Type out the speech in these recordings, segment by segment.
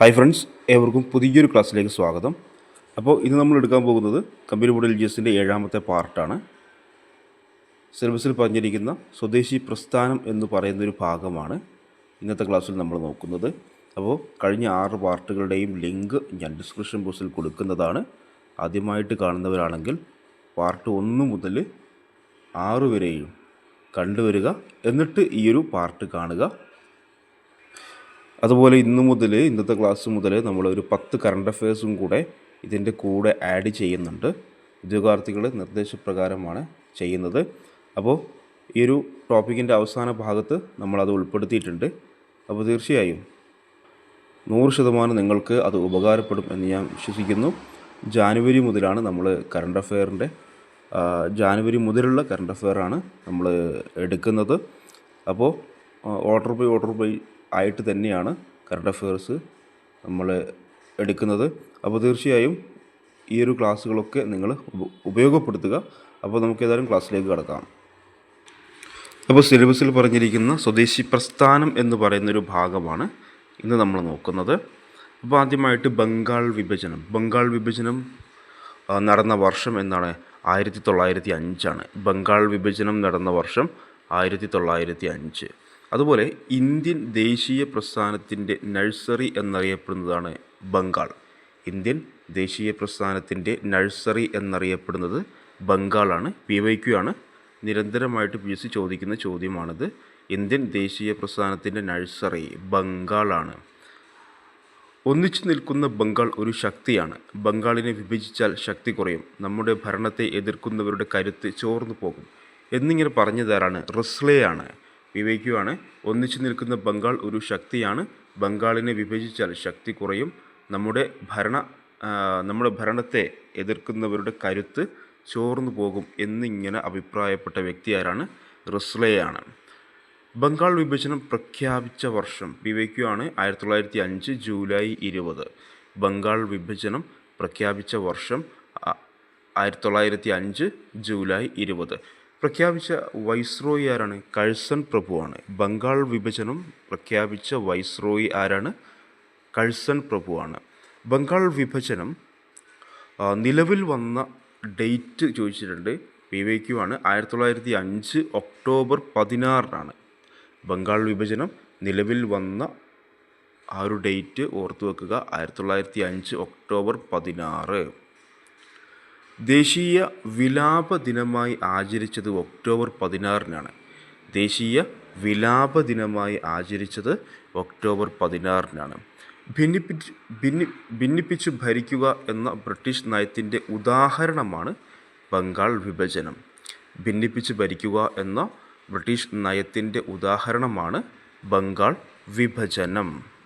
Hi friends ഏവർക്കും പുതിയൊരു ക്ലാസ്സിലേക്ക് സ്വാഗതം. അപ്പോൾ ഇന്ന് നമ്മൾ എടുക്കാൻ പോകുന്നത് കമ്പനി ബോർഡ് എൽ ജി എസിന്റെ ഏഴാമത്തെ പാർട്ടാണ്. സിലബസിൽ പറഞ്ഞിരിക്കുന്ന സ്വദേശി പ്രസ്ഥാനം എന്ന് പറയുന്നൊരു ഭാഗമാണ് ഇന്നത്തെ ക്ലാസ്സിൽ നമ്മൾ നോക്കുന്നത്. അപ്പോൾ കഴിഞ്ഞ ആറ് പാർട്ടുകളുടെയും ലിങ്ക് ഞാൻ ഡിസ്ക്രിപ്ഷൻ ബോക്സിൽ കൊടുക്കുന്നതാണ്. ആദ്യമായിട്ട് കാണുന്നവരാണെങ്കിൽ പാർട്ട് ഒന്ന് മുതൽ ആറ് വരെയും കണ്ടുവരിക. എന്നിട്ട് ഈയൊരു ഒരു പാർട്ട് കാണുക. അതുപോലെ ഇന്ന് മുതൽ ഇന്നത്തെ ക്ലാസ് മുതൽ നമ്മൾ ഒരു പത്ത് കറണ്ട് അഫയേഴ്സും കൂടെ ഇതിന്റെ കൂടെ ആഡ് ചെയ്യുന്നുണ്ട്. ഉദ്യോഗാർത്ഥികൾ നിർദ്ദേശപ്രകാരമാണ് ചെയ്യുന്നത്. അപ്പോൾ ഈ ഒരു ടോപ്പിക്കിന്റെ അവസാന ഭാഗത്ത് നമ്മളത് ഉൾപ്പെടുത്തിയിട്ടുണ്ട്. അപ്പോൾ തീർച്ചയായും നൂറ് ശതമാനം നിങ്ങൾക്ക് അത് ഉപകാരപ്പെടും എന്ന് ഞാൻ വിശ്വസിക്കുന്നു. ജാനുവരി മുതലാണ് നമ്മൾ കറണ്ട് അഫെയറിന്റെ ജാനുവരി മുതലുള്ള കറണ്ട് അഫെയറാണ് നമ്മൾ എടുക്കുന്നത്. അപ്പോൾ ഓർഡർ ബൈ ഓർഡർ ബൈ ആയിട്ട് തന്നെയാണ് കറണ്ട് അഫെയർസ് നമ്മൾ എടുക്കുന്നത്. അപ്പോൾ തീർച്ചയായും ഈ ഒരു ക്ലാസ്സുകളൊക്കെ നിങ്ങൾ ഉപയോഗപ്പെടുത്തുക. അപ്പോൾ നമുക്ക് ഏതായാലും ക്ലാസ്സിലേക്ക് കടക്കാം. അപ്പോൾ സിലബസിൽ പറഞ്ഞിരിക്കുന്ന സ്വദേശി പ്രസ്ഥാനം എന്ന് പറയുന്നൊരു ഭാഗമാണ് ഇന്ന് നമ്മൾ നോക്കുന്നത്. അപ്പോൾ ആദ്യമായിട്ട് ബംഗാൾ വിഭജനം. ബംഗാൾ വിഭജനം നടന്ന വർഷം എന്നാണ് ആയിരത്തി തൊള്ളായിരത്തി അഞ്ചാണ്. ബംഗാൾ വിഭജനം നടന്ന വർഷം ആയിരത്തി തൊള്ളായിരത്തി അഞ്ച്. അതുപോലെ ഇന്ത്യൻ ദേശീയ പ്രസ്ഥാനത്തിന്റെ നഴ്സറി എന്നറിയപ്പെടുന്നതാണ് ബംഗാൾ. ഇന്ത്യൻ ദേശീയ പ്രസ്ഥാനത്തിന്റെ നഴ്സറി എന്നറിയപ്പെടുന്നത് ബംഗാളാണ്. പി വൈ ക്യു ആണ് നിരന്തരമായിട്ട് പി എസ് സി ചോദിക്കുന്ന ചോദ്യമാണിത്. ഇന്ത്യൻ ദേശീയ പ്രസ്ഥാനത്തിന്റെ നഴ്സറി ബംഗാളാണ്. ഒന്നിച്ചു നിൽക്കുന്ന ബംഗാൾ ഒരു ശക്തിയാണ്. ബംഗാളിനെ വിഭജിച്ചാൽ ശക്തി കുറയും. നമ്മുടെ ഭരണത്തെ എതിർക്കുന്നവരുടെ കരുത്ത് ചോർന്നു പോകും. എന്നിങ്ങനെ പറഞ്ഞതാരാണ്? റിസ്ലെയാണ്. വിവേക്യു ഒന്നിച്ചു നിൽക്കുന്ന ബംഗാൾ ഒരു ശക്തിയാണ്. ബംഗാളിനെ വിഭജിച്ചാൽ ശക്തി കുറയും. നമ്മുടെ ഭരണ നമ്മുടെ ഭരണത്തെ എതിർക്കുന്നവരുടെ കരുത്ത് ചോർന്നു പോകും എന്നിങ്ങനെ അഭിപ്രായപ്പെട്ട വ്യക്തി ആരാണ്? റിസ്ലെയാണ്. ബംഗാൾ വിഭജനം പ്രഖ്യാപിച്ച വർഷം വിവേക്കുവാണ് ആണ് ആയിരത്തി തൊള്ളായിരത്തി അഞ്ച് ജൂലൈ ഇരുപത്. ബംഗാൾ വിഭജനം പ്രഖ്യാപിച്ച വർഷം ആയിരത്തി തൊള്ളായിരത്തി അഞ്ച് ജൂലൈ ഇരുപത്. പ്രഖ്യാപിച്ച വൈസ്രോയി ആരാണ്? കഴ്സൺ പ്രഭുവാണ്. ബംഗാൾ വിഭജനം പ്രഖ്യാപിച്ച വൈസ്രോയി ആരാണ്? കഴ്സൺ പ്രഭുവാണ്. ബംഗാൾ വിഭജനം നിലവിൽ വന്ന ഡേറ്റ് ചോദിച്ചിട്ടുണ്ട്. പി വൈ ക്യു ആണ്. ആയിരത്തി തൊള്ളായിരത്തി അഞ്ച് ഒക്ടോബർ പതിനാറിനാണ് ബംഗാൾ വിഭജനം. നിലവിൽ വന്ന ആ ഒരു ഡേറ്റ് ഓർത്തു വെക്കുക. ആയിരത്തി തൊള്ളായിരത്തി അഞ്ച് ഒക്ടോബർ പതിനാറ്. ദേശീയ വിലാപ ദിനമായി ആചരിച്ചത് ഒക്ടോബർ പതിനാറിനാണ്. ദേശീയ വിലാപ ദിനമായി ആചരിച്ചത് ഒക്ടോബർ പതിനാറിനാണ്. ഭിന്നിപ്പിച്ച് ഭിന്നി ഭിന്നിപ്പിച്ച് ഭരിക്കുക എന്ന ബ്രിട്ടീഷ് നയത്തിന്റെ ഉദാഹരണമാണ് ബംഗാൾ വിഭജനം. ഭിന്നിപ്പിച്ച് ഭരിക്കുക എന്ന ബ്രിട്ടീഷ് നയത്തിന്റെ ഉദാഹരണമാണ് ബംഗാൾ വിഭജനം.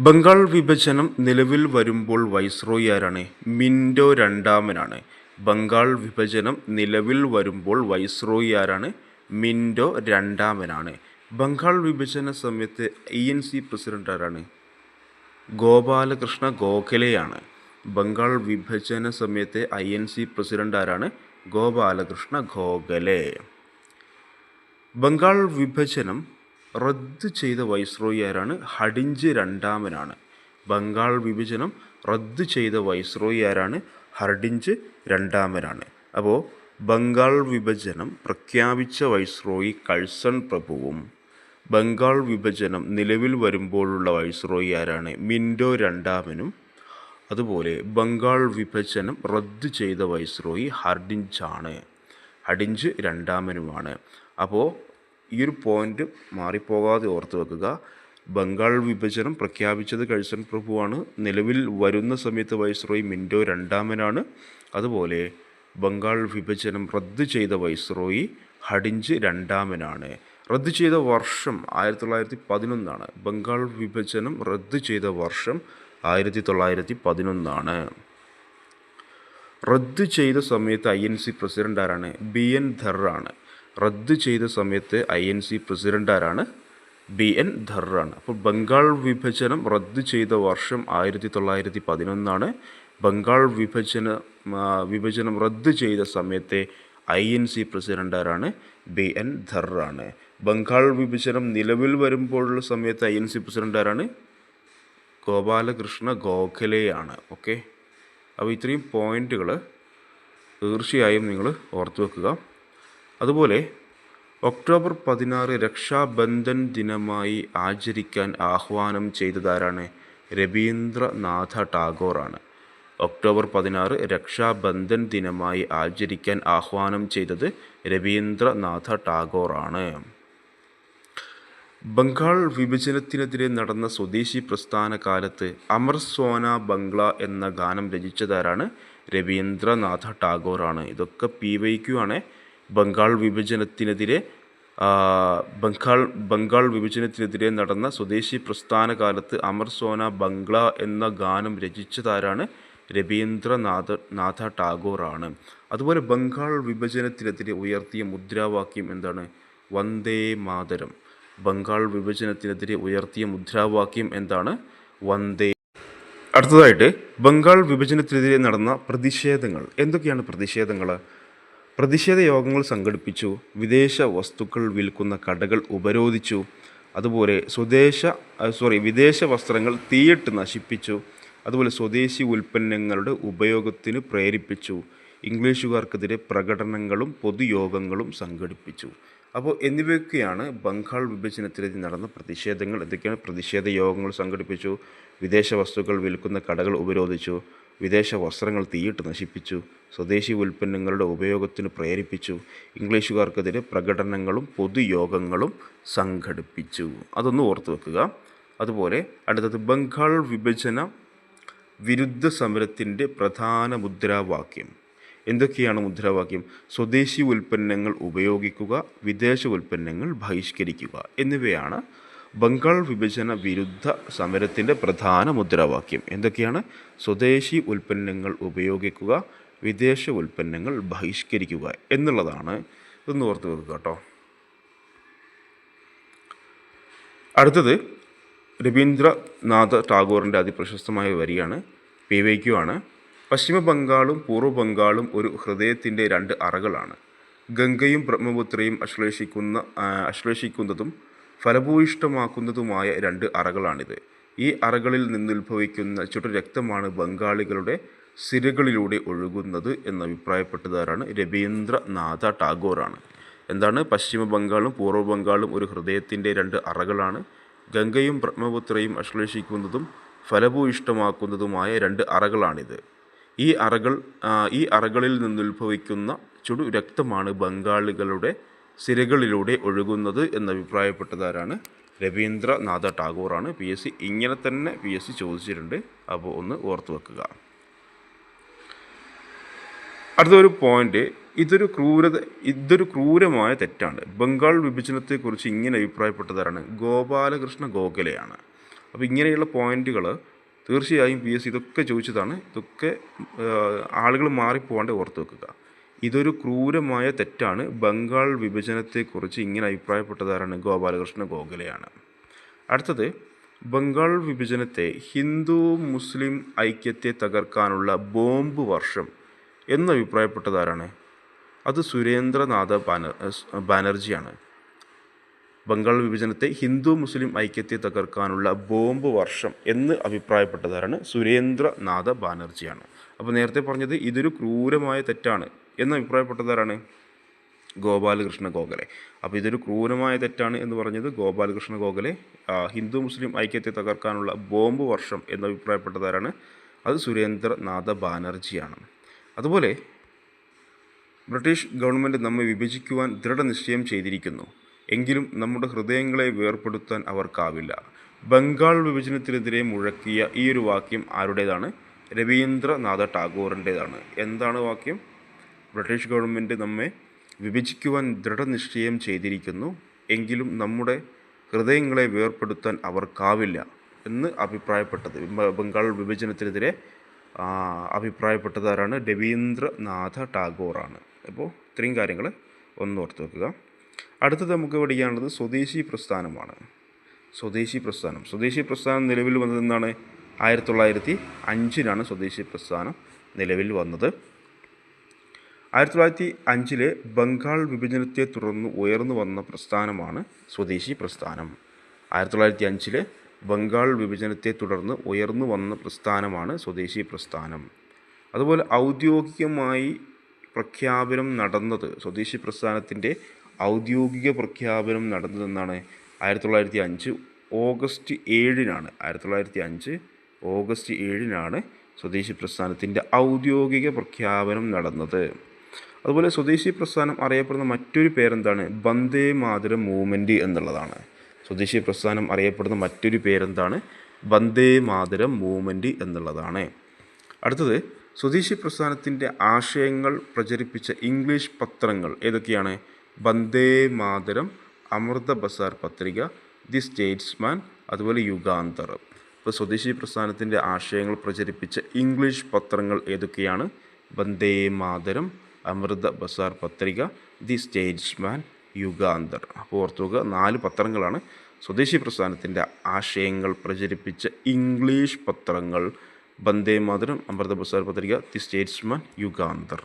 ബംഗാൾ വിഭജനം നിലവിൽ വരുമ്പോൾ വൈസ്രോയി ആരാണ്? മിൻഡോ രണ്ടാമനാണ്. ബംഗാൾ വിഭജനം നിലവിൽ വരുമ്പോൾ വൈസ്രോയി ആരാണ്? മിൻഡോ രണ്ടാമനാണ്. ബംഗാൾ വിഭജന സമയത്ത് ഐ എൻ സി പ്രസിഡന്റ് ആരാണ്? ഗോപാലകൃഷ്ണ ഗോഖലെയാണ്. ബംഗാൾ വിഭജന സമയത്തെ ഐ എൻ സി പ്രസിഡന്റ് ആരാണ്? ഗോപാലകൃഷ്ണ ഗോഖലെ. ബംഗാൾ വിഭജനം റദ്ദ് ചെയ്ത വൈസ്രോയി ആരാണ് ഹഡിഞ്ച് രണ്ടാമനാണ്. ബംഗാൾ വിഭജനം റദ്ദ് ചെയ്ത വൈസ്രോയി ആരാണ് ഹർഡിഞ്ച് രണ്ടാമനാണ്. അപ്പോൾ ബംഗാൾ വിഭജനം പ്രഖ്യാപിച്ച വൈസ്രോയി കഴ്സൺ പ്രഭുവും ബംഗാൾ വിഭജനം നിലവിൽ വരുമ്പോഴുള്ള വൈസ്രോയി ആരാണ് മിൻഡോ രണ്ടാമനും. അതുപോലെ ബംഗാൾ വിഭജനം റദ്ദ് ചെയ്ത വൈസ്രോയി ഹർഡിഞ്ചാണ് ഹഡിഞ്ച് രണ്ടാമനുമാണ്. അപ്പോൾ ഈ ഒരു പോയിന്റ് മാറിപ്പോകാതെ ഓർത്ത് വെക്കുക. ബംഗാൾ വിഭജനം പ്രഖ്യാപിച്ചത് കഴ്സൺ പ്രഭുവാണ്. നിലവിൽ വരുന്ന സമയത്ത് വൈസ്രോയി മിൻഡോ രണ്ടാമനാണ്. അതുപോലെ ബംഗാൾ വിഭജനം റദ്ദ് ചെയ്ത വൈസ്രോയി ഹഡിഞ്ച് രണ്ടാമനാണ്. റദ്ദ് ചെയ്ത വർഷം ആയിരത്തി തൊള്ളായിരത്തി പതിനൊന്നാണ് ബംഗാൾ വിഭജനം റദ്ദ് ചെയ്ത വർഷം ആയിരത്തി തൊള്ളായിരത്തി പതിനൊന്നാണ് റദ്ദ് ചെയ്ത സമയത്ത് ഐ എൻ സി പ്രസിഡന്റ് ആരാണ് ബി എൻ ധറാണ് റദ്ദ് ചെയ്ത സമയത്ത് ഐ എൻ സി പ്രസിഡന്റ് ആരാണ് ബി എൻ ധറാണ് അപ്പോൾ ബംഗാൾ വിഭജനം റദ്ദ് ചെയ്ത വർഷം ആയിരത്തി തൊള്ളായിരത്തി പതിനൊന്നാണ് ബംഗാൾ വിഭജന വിഭജനം റദ്ദ് ചെയ്ത സമയത്തെ ഐ എൻ സി പ്രസിഡന്റ് ആരാണ് ബി എൻ ധറാണ് ബംഗാൾ വിഭജനം നിലവിൽ വരുമ്പോഴുള്ള സമയത്ത് ഐ എൻ സി പ്രസിഡന്റ് ആരാണ് ഗോപാലകൃഷ്ണ ഗോഖലെയാണ്. ഓക്കെ? അപ്പോൾ ഇത്രയും പോയിന്റുകൾ തീർച്ചയായും നിങ്ങൾ ഓർത്തു വെക്കുക അതുപോലെ ഒക്ടോബർ പതിനാറ് രക്ഷാബന്ധൻ ദിനമായി ആചരിക്കാൻ ആഹ്വാനം ചെയ്തതാരാണ് രവീന്ദ്രനാഥ ടാഗോറാണ്. ഒക്ടോബർ പതിനാറ് രക്ഷാബന്ധൻ ദിനമായി ആചരിക്കാൻ ആഹ്വാനം ചെയ്തത് രവീന്ദ്രനാഥ ടാഗോറാണ്. ബംഗാൾ വിഭജനത്തിനെതിരെ നടന്ന സ്വദേശി പ്രസ്ഥാന കാലത്ത് അമർ സോന ബംഗ്ല എന്ന ഗാനം രചിച്ചതാരാണ് രവീന്ദ്രനാഥ ടാഗോറാണ്. ഇതൊക്കെ പി വൈക്യു ആണ്. ബംഗാൾ വിഭജനത്തിനെതിരെ ബംഗാൾ ബംഗാൾ വിഭജനത്തിനെതിരെ നടന്ന സ്വദേശി പ്രസ്ഥാന കാലത്ത് അമർ സോന ബംഗ്ല എന്ന ഗാനം രചിച്ചതാരാണ് രവീന്ദ്രനാഥ നാഥ ടാഗോറാണ്. അതുപോലെ ബംഗാൾ വിഭജനത്തിനെതിരെ ഉയർത്തിയ മുദ്രാവാക്യം എന്താണ്? വന്ദേ മാതരം. ബംഗാൾ വിഭജനത്തിനെതിരെ ഉയർത്തിയ മുദ്രാവാക്യം എന്താണ്? വന്ദേ. അടുത്തതായിട്ട് ബംഗാൾ വിഭജനത്തിനെതിരെ നടന്ന പ്രതിഷേധങ്ങൾ. എന്തൊക്കെയാണ് പ്രതിഷേധങ്ങൾ? പ്രതിഷേധ യോഗങ്ങൾ സംഘടിപ്പിച്ചു. വിദേശ വസ്തുക്കൾ വിൽക്കുന്ന കടകൾ ഉപരോധിച്ചു. അതുപോലെ സ്വദേശ സോറി വിദേശ വസ്ത്രങ്ങൾ തീയിട്ട് നശിപ്പിച്ചു. അതുപോലെ സ്വദേശി ഉൽപ്പന്നങ്ങളുടെ ഉപയോഗത്തിന് പ്രേരിപ്പിച്ചു. ഇംഗ്ലീഷുകാർക്കെതിരെ പ്രകടനങ്ങളും പൊതുയോഗങ്ങളും സംഘടിപ്പിച്ചു. അപ്പോൾ എന്നിവയൊക്കെയാണ് ബംഗാൾ വിഭജനത്തിനെതിരെ നടന്ന പ്രതിഷേധങ്ങൾ. എന്തൊക്കെയാണ് പ്രതിഷേധ യോഗങ്ങൾ സംഘടിപ്പിച്ചു. വിദേശ വസ്തുക്കൾ വിൽക്കുന്ന കടകൾ ഉപരോധിച്ചു. വിദേശ വസ്ത്രങ്ങൾ തീയിട്ട് നശിപ്പിച്ചു സ്വദേശി ഉൽപ്പന്നങ്ങളുടെ ഉപയോഗത്തിന് പ്രേരിപ്പിച്ചു ഇംഗ്ലീഷുകാർക്കെതിരെ പ്രകടനങ്ങളും പൊതുയോഗങ്ങളും സംഘടിപ്പിച്ചു. അതൊന്ന് ഓർത്തു വെക്കുക. അതുപോലെ അടുത്തത് ബംഗാൾ വിഭജന വിരുദ്ധ സമരത്തിന്റെ പ്രധാന മുദ്രാവാക്യം. എന്തൊക്കെയാണ് മുദ്രാവാക്യം? സ്വദേശി ഉൽപ്പന്നങ്ങൾ ഉപയോഗിക്കുക വിദേശ ഉൽപ്പന്നങ്ങൾ ബഹിഷ്കരിക്കുക എന്നിവയാണ് ബംഗാൾ വിഭജന വിരുദ്ധ സമരത്തിന്റെ പ്രധാന മുദ്രാവാക്യം. എന്തൊക്കെയാണ്? സ്വദേശി ഉൽപ്പന്നങ്ങൾ ഉപയോഗിക്കുക വിദേശ ഉൽപ്പന്നങ്ങൾ ബഹിഷ്കരിക്കുക എന്നുള്ളതാണ്. ഇതൊന്ന് ഓർത്ത് വെക്കുക കേട്ടോ. അടുത്തത് രവീന്ദ്രനാഥ ടാഗോറിന്റെ അതിപ്രശസ്തമായ വരിയാണ് പി വൈക്യു ആണ്. പശ്ചിമ ബംഗാളും ബംഗാളും ഒരു ഹൃദയത്തിന്റെ രണ്ട് അറകളാണ്. ഗംഗയും ബ്രഹ്മപുത്രയും അശ്ലേഷിക്കുന്ന അശ്ലേഷിക്കുന്നതും ഫലഭൂയിഷ്ടമാക്കുന്നതുമായ രണ്ട് അറകളാണിത്. ഈ അറകളിൽ നിന്നുത്ഭവിക്കുന്ന ചുട്ടു രക്തമാണ് ബംഗാളികളുടെ സിരകളിലൂടെ ഒഴുകുന്നത് എന്ന് അഭിപ്രായപ്പെട്ടതാരാണ് രവീന്ദ്രനാഥ ടാഗോറാണ്. എന്താണ്? പശ്ചിമ ബംഗാളും പൂർവ ബംഗാളും ഒരു ഹൃദയത്തിന്റെ രണ്ട് അറകളാണ്. ഗംഗയും ബ്രഹ്മപുത്രയും അശ്ലേഷിക്കുന്നതും ഫലഭൂയിഷ്ടമാക്കുന്നതുമായ രണ്ട് അറകളാണിത്. ഈ അറകൾ ഈ അറകളിൽ നിന്നുത്ഭവിക്കുന്ന ചുടു രക്തമാണ് ബംഗാളികളുടെ സിരകളിലൂടെ ഒഴുകുന്നത് എന്നഭിപ്രായപ്പെട്ടതാരാണ് രവീന്ദ്രനാഥ ടാഗോറാണ്. പി എസ് സി ഇങ്ങനെ തന്നെ പി എസ് സി ചോദിച്ചിട്ടുണ്ട്. അപ്പോൾ ഒന്ന് ഓർത്ത് വെക്കുക. അടുത്തൊരു പോയിന്റ് ഇതൊരു ക്രൂരത ഇതൊരു ക്രൂരമായ തെറ്റാണ്. ബംഗാൾ വിഭജനത്തെക്കുറിച്ച് ഇങ്ങനെ അഭിപ്രായപ്പെട്ടതാരാണ്? ഗോപാലകൃഷ്ണ ഗോഖലെയാണ്. അപ്പോൾ ഇങ്ങനെയുള്ള പോയിന്റുകൾ തീർച്ചയായും പി എസ് ഇതൊക്കെ ചോദിച്ചതാണ്. ഇതൊക്കെ ആളുകൾ മാറിപ്പോവാണ്ട് ഓർത്ത് വെക്കുക. ഇതൊരു ക്രൂരമായ തെറ്റാണ്. ബംഗാൾ വിഭജനത്തെക്കുറിച്ച് ഇങ്ങനെ അഭിപ്രായപ്പെട്ടതാരാണ് ഗോപാലകൃഷ്ണ ഗോഖലെയാണ്. അടുത്തത് ബംഗാൾ വിഭജനത്തെ ഹിന്ദു മുസ്ലിം ഐക്യത്തെ തകർക്കാനുള്ള ബോംബ് വർഷം എന്നഭിപ്രായപ്പെട്ടതാരാണ്? അത് സുരേന്ദ്രനാഥ ബാനർ ബാനർജിയാണ്. ബംഗാൾ വിഭജനത്തെ ഹിന്ദു മുസ്ലിം ഐക്യത്തെ തകർക്കാനുള്ള ബോംബ് വർഷം എന്ന് അഭിപ്രായപ്പെട്ടതാരാണ് സുരേന്ദ്രനാഥ ബാനർജിയാണ്. അപ്പോൾ നേരത്തെ പറഞ്ഞത് ഇതൊരു ക്രൂരമായ തെറ്റാണ്. എന്ന് അഭിപ്രായപ്പെട്ടതാരാണ് ഗോപാലകൃഷ്ണ ഗോഖലെ അപ്പോൾ ഇതൊരു ക്രൂരമായ തെറ്റാണ് എന്ന് പറഞ്ഞത് ഗോപാലകൃഷ്ണ ഗോഖലെ ഹിന്ദു മുസ്ലിം ഐക്യത്തെ തകർക്കാനുള്ള ബോംബ് വർഷം എന്ന് അഭിപ്രായപ്പെട്ടതാരാണ് അത് സുരേന്ദ്രനാഥ ബാനർജിയാണ്. അതുപോലെ ബ്രിട്ടീഷ് ഗവൺമെന്റ് നമ്മെ വിഭജിക്കുവാൻ ദൃഢനിശ്ചയം ചെയ്തിരിക്കുന്നു. എങ്കിലും നമ്മുടെ ഹൃദയങ്ങളെ വേർപെടുത്താൻ അവർക്കാവില്ല. ബംഗാൾ വിഭജനത്തിനെതിരെ മുഴക്കിയ ഈ ഒരു വാക്യം ആരുടേതാണ്? രവീന്ദ്രനാഥ ടാഗോറിന്റേതാണ് എന്താണ് വാക്യം? ബ്രിട്ടീഷ് ഗവൺമെന്റ് നമ്മെ വിഭജിക്കുവാൻ ദൃഢനിശ്ചയം ചെയ്തിരിക്കുന്നു. എങ്കിലും നമ്മുടെ ഹൃദയങ്ങളെ വേർപെടുത്താൻ അവർക്കാവില്ല എന്ന് അഭിപ്രായപ്പെട്ടത്. ബംഗാൾ വിഭജനത്തിനെതിരെ അഭിപ്രായപ്പെട്ടതാരാണ്? രവീന്ദ്രനാഥ ടാഗോറാണ്. അപ്പോൾ ഇത്രയും കാര്യങ്ങൾ ഒന്ന് ഓർത്ത് വെക്കുക. അടുത്തത് നമുക്ക് പഠിക്കാനുള്ളത് സ്വദേശി പ്രസ്ഥാനമാണ്. സ്വദേശി പ്രസ്ഥാനം. സ്വദേശി പ്രസ്ഥാനം നിലവിൽ വന്നത് എന്നാണ് ആയിരത്തി തൊള്ളായിരത്തി അഞ്ചിനാണ് സ്വദേശി പ്രസ്ഥാനം നിലവിൽ വന്നത്. ആയിരത്തി തൊള്ളായിരത്തി അഞ്ചിലെ ബംഗാൾ വിഭജനത്തെ തുടർന്ന് ഉയർന്നു വന്ന പ്രസ്ഥാനമാണ് സ്വദേശി പ്രസ്ഥാനം. ആയിരത്തി തൊള്ളായിരത്തി അഞ്ചിലെ ബംഗാൾ വിഭജനത്തെ തുടർന്ന് ഉയർന്നു വന്ന പ്രസ്ഥാനമാണ് സ്വദേശി പ്രസ്ഥാനം. അതുപോലെ ഔദ്യോഗികമായി പ്രഖ്യാപനം നടന്നത് സ്വദേശി പ്രസ്ഥാനത്തിന്റെ ഔദ്യോഗിക പ്രഖ്യാപനം നടന്നതെന്നാണ് ആയിരത്തി തൊള്ളായിരത്തി അഞ്ച് ഓഗസ്റ്റ് ഏഴിനാണ്. ആയിരത്തി തൊള്ളായിരത്തി അഞ്ച് ഓഗസ്റ്റ് ഏഴിനാണ് സ്വദേശി പ്രസ്ഥാനത്തിന്റെ ഔദ്യോഗിക പ്രഖ്യാപനം നടന്നത്. അതുപോലെ സ്വദേശി പ്രസ്ഥാനം അറിയപ്പെടുന്ന മറ്റൊരു പേരെന്താണ്? വന്ദേ മാതരം മൂവ്മെന്റ് എന്നുള്ളതാണ്. സ്വദേശി പ്രസ്ഥാനം അറിയപ്പെടുന്ന മറ്റൊരു പേരെന്താണ്? വന്ദേ മാതരം മൂവ്മെന്റ് എന്നുള്ളതാണ്. അടുത്തത് സ്വദേശി പ്രസ്ഥാനത്തിന്റെ ആശയങ്ങൾ പ്രചരിപ്പിച്ച ഇംഗ്ലീഷ് പത്രങ്ങൾ ഏതൊക്കെയാണ്? വന്ദേ മാതരം അമൃത ബസാർ പത്രിക ദി സ്റ്റേറ്റ്സ്മാൻ അതുപോലെ യുഗാന്തർ. ഇപ്പോൾ സ്വദേശി പ്രസ്ഥാനത്തിന്റെ ആശയങ്ങൾ പ്രചരിപ്പിച്ച ഇംഗ്ലീഷ് പത്രങ്ങൾ ഏതൊക്കെയാണ്? വന്ദേ മാതരം അമൃത ബസാർ പത്രിക ദി സ്റ്റേറ്റ്സ്മാൻ യുഗാന്തർ. അപ്പോൾ ഓർത്തുക നാല് പത്രങ്ങളാണ് സ്വദേശി പ്രസ്ഥാനത്തിന്റെ ആശയങ്ങൾ പ്രചരിപ്പിച്ച ഇംഗ്ലീഷ് പത്രങ്ങൾ. വന്ദേ മാതരം അമൃത ബസാർ പത്രിക ദി സ്റ്റേറ്റ്സ്മാൻ യുഗാന്തർ.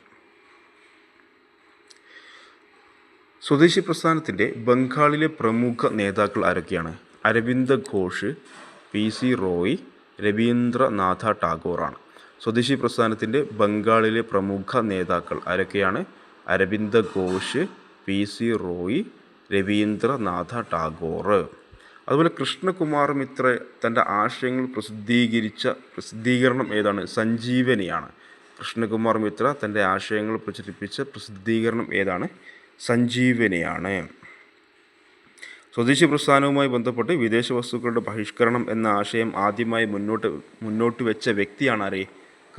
സ്വദേശി പ്രസ്ഥാനത്തിന്റെ ബംഗാളിലെ പ്രമുഖ നേതാക്കൾ ആരൊക്കെയാണ്? അരവിന്ദ ഘോഷ് പി സി റോയ് രവീന്ദ്രനാഥ ടാഗോറാണ്. സ്വദേശി പ്രസ്ഥാനത്തിന്റെ ബംഗാളിലെ പ്രമുഖ നേതാക്കൾ ആരൊക്കെയാണ്? Aurobindo Ghosh P C Roy Rabindranath Tagore. അതുപോലെ കൃഷ്ണകുമാർ മിത്ര തന്റെ ആശയങ്ങൾ പ്രസിദ്ധീകരിച്ച പ്രസിദ്ധീകരണം ഏതാണ്? സഞ്ജീവനിയാണ്. കൃഷ്ണകുമാർ മിത്ര തന്റെ ആശയങ്ങൾ പ്രചരിപ്പിച്ച പ്രസിദ്ധീകരണം ഏതാണ്? സഞ്ജീവനിയാണ്. സ്വദേശി പ്രസ്ഥാനവുമായി ബന്ധപ്പെട്ട് വിദേശ വസ്തുക്കളുടെ ബഹിഷ്കരണം എന്ന ആശയം ആദ്യമായി മുന്നോട്ട് മുന്നോട്ട് വെച്ച വ്യക്തിയാണ് ആരെ?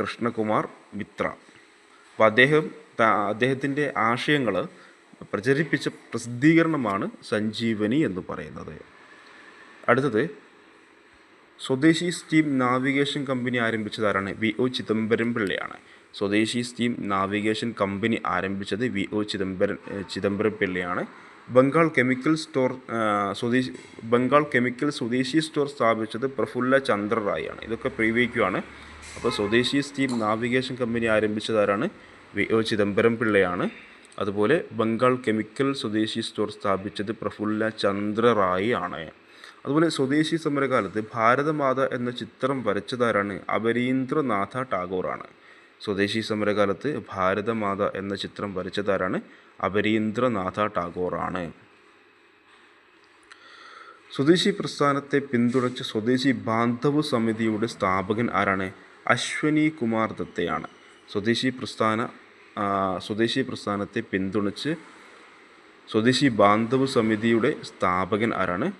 കൃഷ്ണകുമാർ മിത്ര. അപ്പോൾ അദ്ദേഹം അദ്ദേഹത്തിന്റെ ആശയങ്ങൾ പ്രചരിപ്പിച്ച പ്രസിദ്ധീകരണമാണ് സഞ്ജീവനി എന്ന് പറയുന്നത്. അടുത്തത് സ്വദേശി സ്റ്റീം നാവിഗേഷൻ കമ്പനി ആരംഭിച്ചതാരാണ്? വി. ഒ. ചിദംബരം പിള്ളയാണ്. സ്വദേശി സ്റ്റീം നാവിഗേഷൻ കമ്പനി ആരംഭിച്ചത് V. O. Chidambaram Chidambaram പിള്ളയാണ്. Bengal chemical store Swadeshi Bengal chemical സ്വദേശി സ്റ്റോർ സ്ഥാപിച്ചത് പ്രഫുല്ല ചന്ദ്ര റായാണ് ഇതൊക്കെ പ്രീവിയക്കുമാണ് അപ്പോൾ സ്വദേശി സ്റ്റീം നാവിഗേഷൻ കമ്പനി ആരംഭിച്ചതാരാണ്? വി ഒ ചിദംബരം പിള്ളയാണ്. അതുപോലെ ബംഗാൾ കെമിക്കൽ സ്വദേശി സ്റ്റോർ സ്ഥാപിച്ചത് പ്രഫുല്ല ചന്ദ്ര റായി ആണ്. അതുപോലെ സ്വദേശി സമരകാലത്ത് ഭാരതമാത എന്ന ചിത്രം വരച്ചതാരാണ്? അപരീന്ദ്രനാഥ ടാഗോറാണ്. സ്വദേശി സമരകാലത്ത് ഭാരതമാത എന്ന ചിത്രം വരച്ചതാരാണ്? അപരീന്ദ്രനാഥ ടാഗോറാണ്. സ്വദേശി പ്രസ്ഥാനത്തെ പിന്തുണച്ച സ്വദേശി ബാന്ധവ് സമിതിയുടെ സ്ഥാപകൻ ആരാണ്? അശ്വനി കുമാർ ദത്തയാണ്. സ്വദേശി പ്രസ്ഥാന സ്വദേശി പ്രസ്ഥാനത്തെ പിന്തുണച്ച് സ്വദേശി ബാന്ധവ് സമിതിയുടെ സ്ഥാപകൻ ആരാണ്?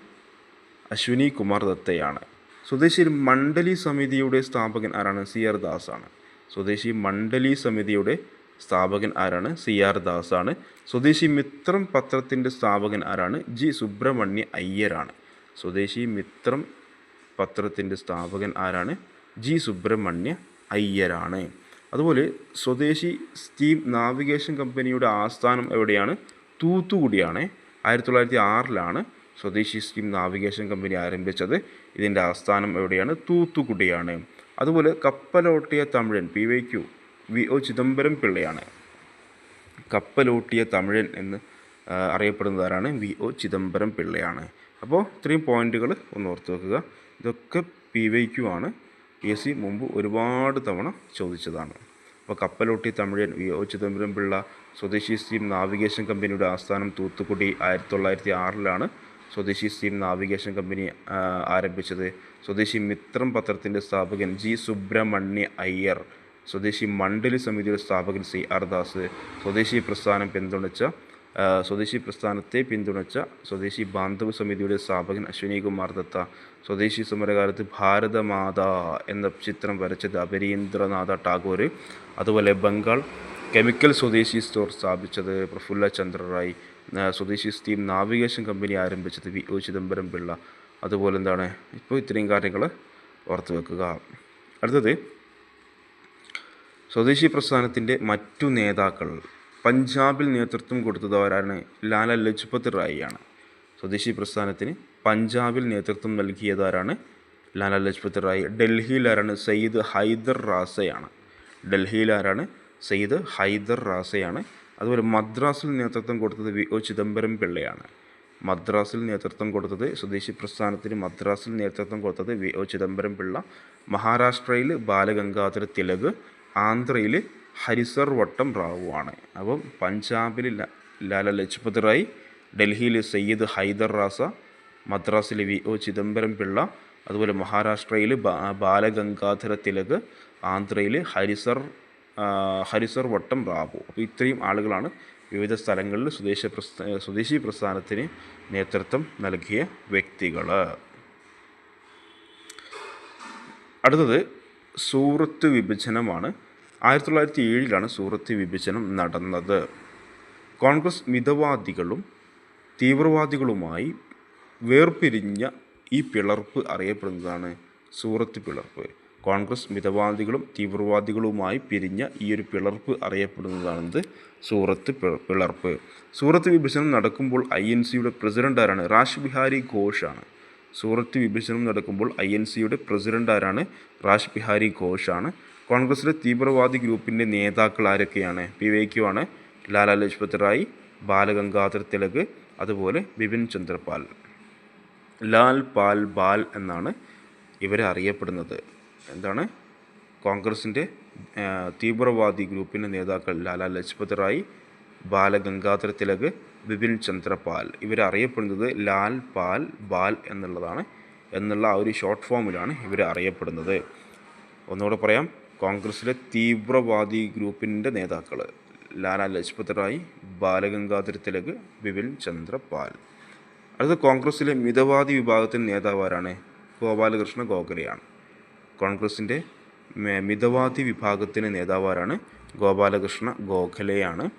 അശ്വിനി കുമാർ ദത്തയാണ്. സ്വദേശി മണ്ഡലി സമിതിയുടെ സ്ഥാപകൻ ആരാണ്? സി ആർ ദാസാണ്. സ്വദേശി മണ്ഡലി സമിതിയുടെ സ്ഥാപകൻ ആരാണ്? സി ആർ ദാസ് ആണ് സ്വദേശി മിത്രം പത്രത്തിന്റെ സ്ഥാപകൻ ആരാണ്? ജി സുബ്രഹ്മണ്യ അയ്യരാണ്. സ്വദേശി മിത്രം പത്രത്തിന്റെ സ്ഥാപകൻ ആരാണ്? ജി സുബ്രഹ്മണ്യ അയ്യരാണ്. അതുപോലെ സ്വദേശി സ്റ്റീം നാവിഗേഷൻ കമ്പനിയുടെ ആസ്ഥാനം എവിടെയാണ്? തൂത്തുകുടിയാണ്. ആയിരത്തി തൊള്ളായിരത്തി ആറിലാണ് സ്വദേശി സ്റ്റീം നാവിഗേഷൻ കമ്പനി ആരംഭിച്ചത്. ഇതിന്റെ ആസ്ഥാനം എവിടെയാണ്? തൂത്തുകുടിയാണ്. അതുപോലെ കപ്പലോട്ടിയ തമിഴൻ P Y Q. V O Chidambaram പിള്ളയാണ്. കപ്പലോട്ടിയ തമിഴൻ എന്ന് അറിയപ്പെടുന്നതാരാണ് വി ഒ ചിദംബരം പിള്ളയാണ്. അപ്പോൾ ഇത്രയും പോയിന്റുകൾ ഒന്ന് ഓർത്ത് വെക്കുക. ഇതൊക്കെ പി വൈ ക്യു ആണ്. പി എസ് സി മുമ്പ് ഒരുപാട് തവണ ചോദിച്ചതാണ്. അപ്പോൾ കപ്പലോട്ടി തമിഴൻ V O Chidambaram Pillai Swadeshi steam navigation കമ്പനിയുടെ ആസ്ഥാനം തൂത്തുക്കുടി ആയിരത്തി തൊള്ളായിരത്തി ആറിലാണ് സ്വദേശി സ്റ്റീം നാവിഗേഷൻ കമ്പനി ആരംഭിച്ചത്. സ്വദേശി മിത്രം പത്രത്തിന്റെ സ്ഥാപകൻ ജി സുബ്രഹ്മണ്യ അയ്യർ. സ്വദേശി മണ്ഡലി സമിതിയുടെ സ്ഥാപകൻ സി അർദാസ് സ്വദേശി പ്രസ്ഥാനം പിന്തുണച്ച സ്വദേശി പ്രസ്ഥാനത്തെ പിന്തുണച്ച സ്വദേശി ബാന്ധവ സമിതിയുടെ സ്ഥാപകൻ അശ്വിനി കുമാർ ദത്ത സ്വദേശി സമരകാലത്ത് ഭാരതമാത എന്ന ചിത്രം വരച്ചത് അപരീന്ദ്രനാഥ ടാഗോർ അതുപോലെ ബംഗാൾ കെമിക്കൽ സ്വദേശി സ്റ്റോർ സ്ഥാപിച്ചത് Prafulla Chandra Ray Swadeshi steam navigation company ആരംഭിച്ചത് വി ഒ ചിദംബരം പിള്ള. അതുപോലെ എന്താണ്? ഇപ്പോൾ ഇത്രയും കാര്യങ്ങൾ ഓർത്ത് വെക്കുക. അടുത്തത് സ്വദേശി പ്രസ്ഥാനത്തിന്റെ മറ്റു നേതാക്കൾ പഞ്ചാബിൽ നേതൃത്വം കൊടുത്തതാരാണ് ലാല ലജ്പത് റായിയാണ് സ്വദേശി പ്രസ്ഥാനത്തിന് പഞ്ചാബിൽ നേതൃത്വം നൽകിയതാരാണ് ലാല ലജ്പത് റായി. ഡൽഹിയിലാരാണ് സയ്യിദ് ഹൈദർ റാസയാണ് ഡൽഹിയിലാരാണ് സയ്യിദ് ഹൈദർ റാസയാണ് അതുപോലെ മദ്രാസിൽ നേതൃത്വം കൊടുത്തത് വി ഒ ചിദംബരം പിള്ളയാണ്. മദ്രാസിൽ നേതൃത്വം കൊടുത്തത് സ്വദേശി പ്രസ്ഥാനത്തിന് മദ്രാസിൽ നേതൃത്വം കൊടുത്തത് വി ഒ ചിദംബരം പിള്ള. മഹാരാഷ്ട്രയിൽ ബാലഗംഗാധര തിലക്. ആന്ധ്രയിൽ ഹരിസർ വട്ടം റാവുവാണ്. അപ്പം പഞ്ചാബിൽ ലാല ലജ്പത് റായ് ഡൽഹിയിൽ സയ്യിദ് ഹൈദർ റാസ മദ്രാസിലെ വി ഒ ചിദംബരം പിള്ള അതുപോലെ മഹാരാഷ്ട്രയിൽ ബാലഗംഗാധര തിലക് ആന്ധ്രയിൽ ഹരിസർ ഹരിസർ വട്ടം റാവു. അപ്പോൾ ഇത്രയും ആളുകളാണ് വിവിധ സ്ഥലങ്ങളിൽ സ്വദേശ സ്വദേശി പ്രസ്ഥാനത്തിന് നേതൃത്വം നൽകിയ വ്യക്തികൾ അടുത്തത് സൂറത്ത് വിഭജനമാണ്. ആയിരത്തി തൊള്ളായിരത്തി ഏഴിലാണ് സൂറത്ത് വിഭജനം നടന്നത്. കോൺഗ്രസ് മിതവാദികളും തീവ്രവാദികളുമായി വേർപിരിഞ്ഞ ഈ പിളർപ്പ് അറിയപ്പെടുന്നതാണ് സൂറത്ത് പിളർപ്പ്. കോൺഗ്രസ് മിതവാദികളും തീവ്രവാദികളുമായി പിരിഞ്ഞ ഈ ഒരു പിളർപ്പ് അറിയപ്പെടുന്നതാണെന്ത് സൂറത്ത് പിളർപ്പ്. സൂറത്ത് വിഭജനം നടക്കുമ്പോൾ ഐ എൻ സിയുടെ പ്രസിഡന്റ് ആരാണ്? റാഷ് ബിഹാരി ഘോഷാണ്. സൂറത്ത് വിഭജനം നടക്കുമ്പോൾ ഐ എൻ സിയുടെ പ്രസിഡന്റ് ആരാണ്? റാഷ് ബിഹാരി ഘോഷാണ്. കോൺഗ്രസിലെ തീവ്രവാദി ഗ്രൂപ്പിന്റെ നേതാക്കൾ ആരൊക്കെയാണ് പി ലാലാ ലജ്പത് റായ് ബാലഗംഗാധർ തിലക് അതുപോലെ ബിപിൻ ചന്ദ്രപാൽ. ലാൽ പാൽ ബാൽ എന്നാണ് ഇവരെ അറിയപ്പെടുന്നത്. എന്താണ്? കോൺഗ്രസിന്റെ തീവ്രവാദി ഗ്രൂപ്പിന്റെ നേതാക്കൾ ലാലാ ലജ്പത് റായ് ബാലഗംഗാധര തിലക് ബിപിൻ ചന്ദ്രപാൽ. ഇവരെ അറിയപ്പെടുന്നത് ലാൽ പാൽ ബാൽ എന്നുള്ളതാണ്. എന്നുള്ള ആ ഒരു ഷോർട്ട് ഫോമിലാണ് ഇവർ അറിയപ്പെടുന്നത്. ഒന്നുകൂടെ പറയാം. കോൺഗ്രസിലെ തീവ്രവാദി ഗ്രൂപ്പിന്റെ നേതാക്കൾ ലാലാ ലജ്പത് റായ് ബാലഗംഗാധര തിലക് ബിപിൻ ചന്ദ്രപാൽ. അടുത്ത കോൺഗ്രസിലെ മിതവാദി വിഭാഗത്തിന്റെ നേതാവാരാണ് ഗോപാലകൃഷ്ണ ഗോഖലെയാണ്. കോൺഗ്രസിന്റെ മിതവാദി വിഭാഗത്തിന്റെ നേതാവാരാണ് ഗോപാലകൃഷ്ണ ഗോഖലെയാണ്.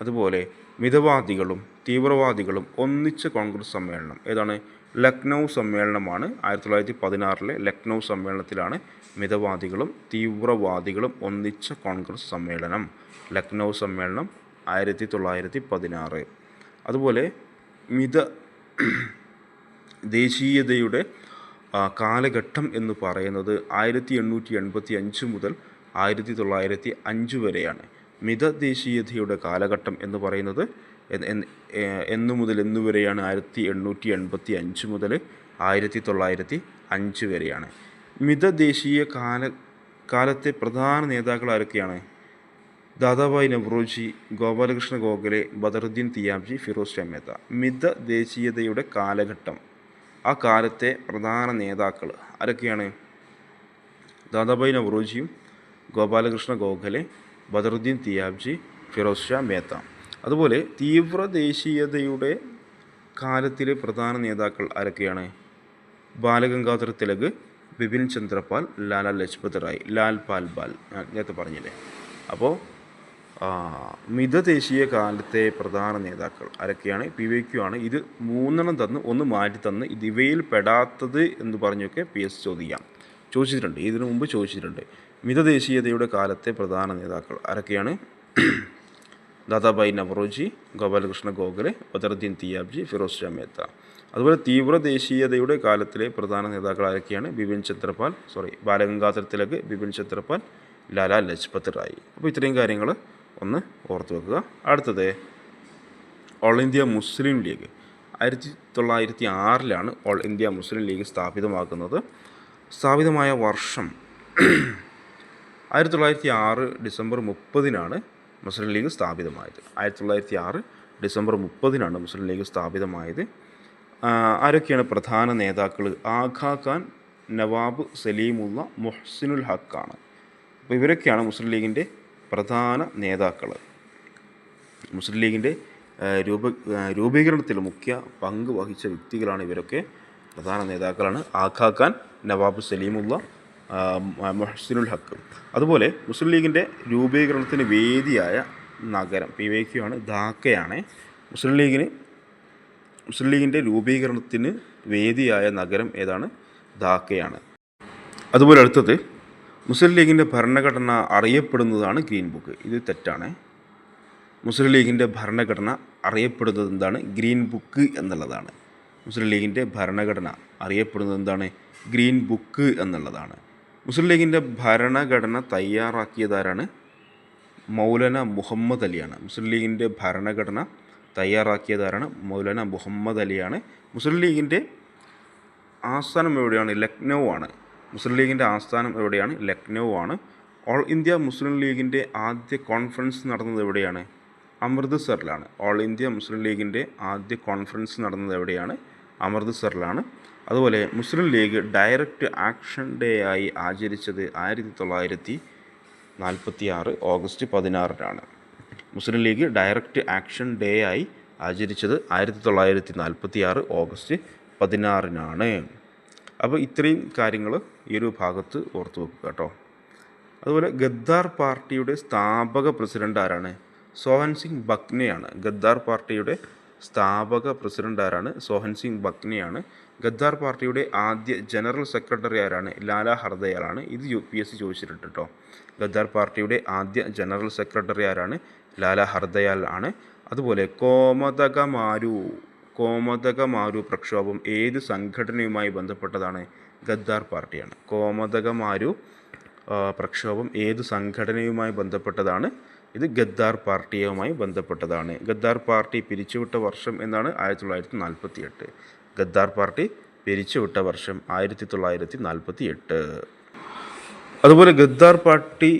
അതുപോലെ മിതവാദികളും തീവ്രവാദികളും ഒന്നിച്ച് കോൺഗ്രസ് സമ്മേളനം ഏതാണ്? ലക്നൗ സമ്മേളനമാണ്. ആയിരത്തി തൊള്ളായിരത്തി പതിനാറിലെ ലക്നൗ സമ്മേളനത്തിലാണ് മിതവാദികളും തീവ്രവാദികളും ഒന്നിച്ച കോൺഗ്രസ് സമ്മേളനം. ലക്നൗ സമ്മേളനം ആയിരത്തി തൊള്ളായിരത്തി പതിനാറ്. അതുപോലെ മിത ദേശീയതയുടെ കാലഘട്ടം എന്ന് പറയുന്നത് ആയിരത്തി എണ്ണൂറ്റി എൺപത്തി അഞ്ച് മുതൽ ആയിരത്തി തൊള്ളായിരത്തി അഞ്ച് വരെയാണ് മിതദേശീയതയുടെ കാലഘട്ടം എന്ന് പറയുന്നത് എന്ന് മുതൽ എന്നു വരെയാണ് ആയിരത്തി എണ്ണൂറ്റി എൺപത്തി അഞ്ച് മുതൽ ആയിരത്തി തൊള്ളായിരത്തി അഞ്ച് വരെയാണ്. മിതദേശീയ കാല കാലത്തെ പ്രധാന നേതാക്കൾ ആരൊക്കെയാണ്? ദാദാഭായ് നവറോജി ഗോപാലകൃഷ്ണ ഗോഖലെ ബദറുദ്ദീൻ തിയാബ്ജി ഫിറോസ് ഷാ മേത്ത. മിത ദേശീയതയുടെ കാലഘട്ടം. ആ കാലത്തെ പ്രധാന നേതാക്കൾ ആരൊക്കെയാണ്? ദാദാഭായ് നവറോജിയും ഗോപാലകൃഷ്ണ ഗോഖലെ ബദറുദ്ദീൻ തിയാബ്ജി ഫിറോസ് ഷാ മേത്ത. അതുപോലെ തീവ്ര ദേശീയതയുടെ കാലത്തിലെ പ്രധാന നേതാക്കൾ ആരൊക്കെയാണ്? ബാലഗംഗാധർ തിലക് ബിപിൻ ചന്ദ്രപാൽ ലാല ലജ്പത് റായ് ലാൽ പാൽ ബാൽ നേരത്തെ പറഞ്ഞില്ലേ? അപ്പോൾ മിതദേശീയ കാലത്തെ പ്രധാന നേതാക്കൾ ആരൊക്കെയാണ്? പി വൈ ക്യു ആണ്. ഇത് മൂന്നെണ്ണം തന്ന് ഒന്ന് മാറ്റി തന്ന് ഇത് ഇവയിൽ പെടാത്തത് എന്ന് പറഞ്ഞൊക്കെ പി എസ് ചോദിക്കാം. ചോദിച്ചിട്ടുണ്ട്. ഇതിനു മുമ്പ് ചോദിച്ചിട്ടുണ്ട്. മിതദേശീയതയുടെ കാലത്തെ പ്രധാന നേതാക്കൾ ആരൊക്കെയാണ്? ദാദാഭായ് നവറോജി ഗോപാലകൃഷ്ണ ഗോഖലെ ബദറുദ്ദീൻ തിയാബ്ജി ഫിറോസ് ഷാ മേത്ത. അതുപോലെ തീവ്ര ദേശീയതയുടെ കാലത്തിലെ പ്രധാന നേതാക്കൾ ആരൊക്കെയാണ് ബിപിൻ ചന്ദ്രപാൽ സോറി ബാലഗംഗാധര തിലക് ബിപിൻ ചന്ദ്രപാൽ ലാലാ ലജ്പത് റായ്. അപ്പോൾ ഇത്രയും കാര്യങ്ങൾ ഒന്ന് ഓർത്തു വെക്കുക. അടുത്തത് ഓൾ ഇന്ത്യ മുസ്ലിം ലീഗ്. ആയിരത്തി തൊള്ളായിരത്തി ആറിലാണ് ഓൾ ഇന്ത്യ മുസ്ലിം ലീഗ് സ്ഥാപിതമാക്കുന്നത്. സ്ഥാപിതമായ വർഷം ആയിരത്തി തൊള്ളായിരത്തി ആറ് ഡിസംബർ മുപ്പതിനാണ് മുസ്ലിം ലീഗ് സ്ഥാപിതമായത്. ആയിരത്തി തൊള്ളായിരത്തി ആറ് ഡിസംബർ മുപ്പതിനാണ് മുസ്ലിം ലീഗ് സ്ഥാപിതമായത്. ആരൊക്കെയാണ് പ്രധാന നേതാക്കൾ? ആഖാ ഖാൻ നവാബ് സലീമുള്ള മുഹ്സിനുൽ ഹക്കാണ്. അപ്പോൾ ഇവരൊക്കെയാണ് മുസ്ലിം ലീഗിന്റെ പ്രധാന നേതാക്കൾ. മുസ്ലിം ലീഗിന്റെ രൂപ രൂപീകരണത്തിൽ മുഖ്യ പങ്ക് വഹിച്ച വ്യക്തികളാണ് ഇവരൊക്കെ. പ്രധാന നേതാക്കളാണ് ആഖാ ഖാൻ നവാബ് സലീമുള്ള മുഹ്സിനുൽ ഹക്ക്. അതുപോലെ മുസ്ലിം ലീഗിന്റെ രൂപീകരണത്തിന് വേദിയായ നഗരം പി വൈ ക്യു ആണ് ധാക്കയാണ്. മുസ്ലിം ലീഗിന് മുസ്ലിം ലീഗിന്റെ രൂപീകരണത്തിന് വേദിയായ നഗരം ഏതാണ്? ധാക്കയാണ്. അതുപോലെ അടുത്തത് മുസ്ലിം ലീഗിന്റെ ഭരണഘടന അറിയപ്പെടുന്നതാണ് ഗ്രീൻ ബുക്ക്. ഇത് തെറ്റാണ്. മുസ്ലിം ലീഗിന്റെ ഭരണഘടന അറിയപ്പെടുന്നത് എന്താണ്? ഗ്രീൻ ബുക്ക് എന്നുള്ളതാണ്. മുസ്ലിം ലീഗിന്റെ ഭരണഘടന അറിയപ്പെടുന്നത് എന്താണ്? ഗ്രീൻ ബുക്ക് എന്നുള്ളതാണ്. മുസ്ലിം ലീഗിന്റെ ഭരണഘടന തയ്യാറാക്കിയതാരാണ്? മൗലന മുഹമ്മദ് അലിയാണ്. മുസ്ലിം ലീഗിന്റെ ഭരണഘടന തയ്യാറാക്കിയതാരാണ്? മൗലാന മുഹമ്മദ് അലിയാണ്. മുസ്ലിം ലീഗിന്റെ ആസ്ഥാനം എവിടെയാണ്? ലക്നൗ ആണ്. മുസ്ലിം ലീഗിന്റെ ആസ്ഥാനം എവിടെയാണ്? ലക്നൗ ആണ്. ഓൾ ഇന്ത്യ മുസ്ലിം ലീഗിന്റെ ആദ്യ കോൺഫറൻസ് നടന്നത് എവിടെയാണ്? അമൃത്സറിലാണ്. ഓൾ ഇന്ത്യ മുസ്ലിം ലീഗിന്റെ ആദ്യ കോൺഫറൻസ് നടന്നത് എവിടെയാണ്? അമൃത്സറിലാണ്. അതുപോലെ Muslim league direct action day ആയി ആചരിച്ചത് ആയിരത്തി തൊള്ളായിരത്തി നാൽപ്പത്തി ആറ് August പതിനാറിനാണ്. Muslim league direct action day ആയി ആചരിച്ചത് ആയിരത്തി തൊള്ളായിരത്തി നാൽപ്പത്തി ആറ് ഓഗസ്റ്റ് പതിനാറിനാണ്. അപ്പോൾ ഇത്രയും കാര്യങ്ങൾ ഈ ഒരു ഭാഗത്ത് ഓർത്തു വെക്കുക കേട്ടോ. അതുപോലെ ഗദ്ദാർ പാർട്ടിയുടെ സ്ഥാപക പ്രസിഡന്റ് ആരാണ്? സോഹൻ സിംഗ് ബക്നെയാണ് ഗദ്ദാർ പാർട്ടിയുടെ സ്ഥാപക പ്രസിഡന്റ് ആരാണ്? സോഹൻ സിംഗ് ബക്നെയാണ് ഗദ്ദാർ പാർട്ടിയുടെ ആദ്യ ജനറൽ സെക്രട്ടറി ആരാണ്? ലാല ഹർദയാലാണ് ഇത് യു പി എസ് സി ചോദിച്ചിട്ടുണ്ട് കേട്ടോ ഗദ്ദാർ പാർട്ടിയുടെ ആദ്യ ജനറൽ സെക്രട്ടറി ആരാണ്? ലാല ഹർദയാൽ ആണ്. അതുപോലെ കോമതകമാരു കോമതകമാരു പ്രക്ഷോഭം ഏത് സംഘടനയുമായി ബന്ധപ്പെട്ടതാണ്? ഗദ്ദാർ പാർട്ടിയാണ്. കോമതകമാരു പ്രക്ഷോഭം ഏത് സംഘടനയുമായി ബന്ധപ്പെട്ടതാണ്? ഇത് ഗദ്ദാർ പാർട്ടിയുമായി ബന്ധപ്പെട്ടതാണ്. ഗദ്ദാർ പാർട്ടി പിരിച്ചുവിട്ട വർഷം എന്നാണ് ആയിരത്തി തൊള്ളായിരത്തി നാൽപ്പത്തി എട്ട് ഗദ്ദാർ പാർട്ടി പിരിച്ചുവിട്ട വർഷം ആയിരത്തി തൊള്ളായിരത്തി നാൽപ്പത്തി എട്ട് അതുപോലെ ഗദ്ദാർ പാർട്ടി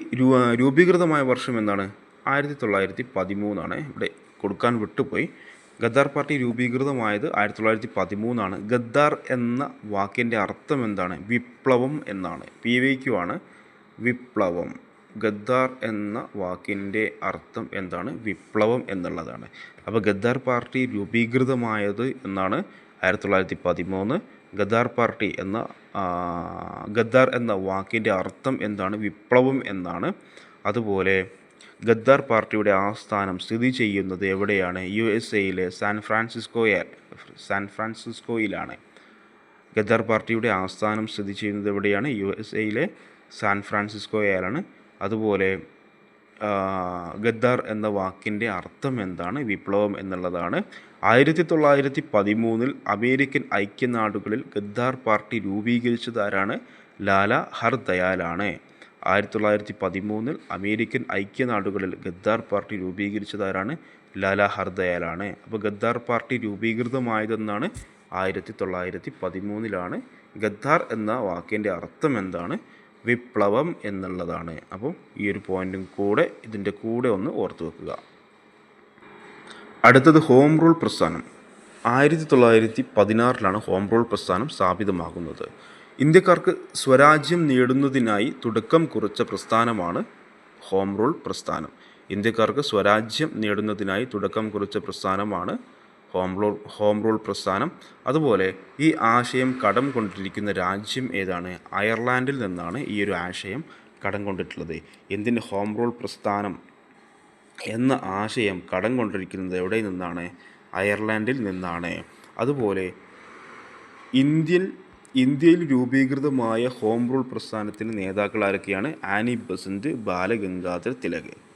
രൂപീകൃതമായ വർഷം എന്നാണ് ആയിരത്തി തൊള്ളായിരത്തി പതിമൂന്നാണ് ഇവിടെ കൊടുക്കാൻ വിട്ടുപോയി. ഗദ്ദാർ പാർട്ടി രൂപീകൃതമായത് ആയിരത്തി തൊള്ളായിരത്തി പതിമൂന്നാണ് ഗദ്ദാർ എന്ന വാക്കിന്റെ അർത്ഥം എന്താണ്? വിപ്ലവം എന്നാണ്. പി വിക്കുവാണ് വിപ്ലവം. ഗദ്ദാർ എന്ന വാക്കിന്റെ അർത്ഥം എന്താണ്? വിപ്ലവം എന്നുള്ളതാണ്. അപ്പോൾ ഗദ്ദാർ പാർട്ടി രൂപീകൃതമായത് എന്നാണ് ആയിരത്തി തൊള്ളായിരത്തി പതിമൂന്ന് ഗദ്ദാർ പാർട്ടി എന്ന ഗദാർ ഗദ്ദാർ എന്ന വാക്കിന്റെ അർത്ഥം എന്താണ്? വിപ്ലവം എന്നാണ്. അതുപോലെ ഗദ്ദാർ പാർട്ടിയുടെ ആസ്ഥാനം സ്ഥിതി ചെയ്യുന്നത് എവിടെയാണ്? യു എസ് എയിലെ സാൻ ഫ്രാൻസിസ്കോ സാൻ ഫ്രാൻസിസ്കോയിലാണ്. ഗദ്ദാർ പാർട്ടിയുടെ ആസ്ഥാനം സ്ഥിതി ചെയ്യുന്നത് എവിടെയാണ്? യു എസ് എയിലെ സാൻ ഫ്രാൻസിസ്കോയിലാണ്. അതുപോലെ ഗദ്ദാർ എന്ന വാക്കിന്റെ അർത്ഥം എന്താണ്? വിപ്ലവം എന്നുള്ളതാണ്. ആയിരത്തി തൊള്ളായിരത്തി പതിമൂന്നിൽ അമേരിക്കൻ ഐക്യനാടുകളിൽ ഗദ്ദാർ പാർട്ടി രൂപീകരിച്ചതാരാണ്? ലാല ഹർദയാലാണ്. ആയിരത്തി തൊള്ളായിരത്തി പതിമൂന്നിൽ അമേരിക്കൻ ഐക്യനാടുകളിൽ ഗദ്ദാർ പാർട്ടി രൂപീകരിച്ചതാരാണ്? ലാല ഹർദയാലാണ്. അപ്പോൾ ഗദ്ദാർ പാർട്ടി രൂപീകൃതമായതെന്നാണ് ആയിരത്തി തൊള്ളായിരത്തി പതിമൂന്നിലാണ് ഗദ്ദാർ എന്ന വാക്കിന്റെ അർത്ഥം എന്താണ്? വിപ്ലവം എന്നുള്ളതാണ്. അപ്പോൾ ഈ ഒരു പോയിന്റും കൂടെ ഇതിന്റെ കൂടെ ഒന്ന് ഓർത്ത് വെക്കുക. അടുത്തത് ഹോം റൂൾ പ്രസ്ഥാനം. ആയിരത്തി തൊള്ളായിരത്തി പതിനാറിലാണ് ഹോം റൂൾ പ്രസ്ഥാനം സ്ഥാപിതമാകുന്നത്. ഇന്ത്യക്കാർക്ക് സ്വരാജ്യം നേടുന്നതിനായി തുടക്കം കുറിച്ച പ്രസ്ഥാനമാണ് ഹോം റൂൾ പ്രസ്ഥാനം. ഇന്ത്യക്കാർക്ക് സ്വരാജ്യം നേടുന്നതിനായി തുടക്കം കുറിച്ച പ്രസ്ഥാനമാണ് ഹോം റൂൾ ഹോം റൂൾ പ്രസ്ഥാനം. അതുപോലെ ഈ ആശയം കടം കൊണ്ടിരിക്കുന്ന രാജ്യം ഏതാണ്? അയർലാൻഡിൽ നിന്നാണ് ഈ ഒരു ആശയം കടം കൊണ്ടിട്ടുള്ളത്. എന്തിന് ഹോം റൂൾ പ്രസ്ഥാനം എന്ന ആശയം കടം കൊണ്ടിരിക്കുന്നത് എവിടെ നിന്നാണ്? അയർലാൻഡിൽ നിന്നാണ്. അതുപോലെ ഇന്ത്യൻ ഇന്ത്യയിൽ രൂപീകൃതമായ ഹോം റൂൾ പ്രസ്ഥാനത്തിന് നേതാക്കൾ ആരൊക്കെയാണ്? ആനി ബസന്റ് ബാലഗംഗാധര തിലക്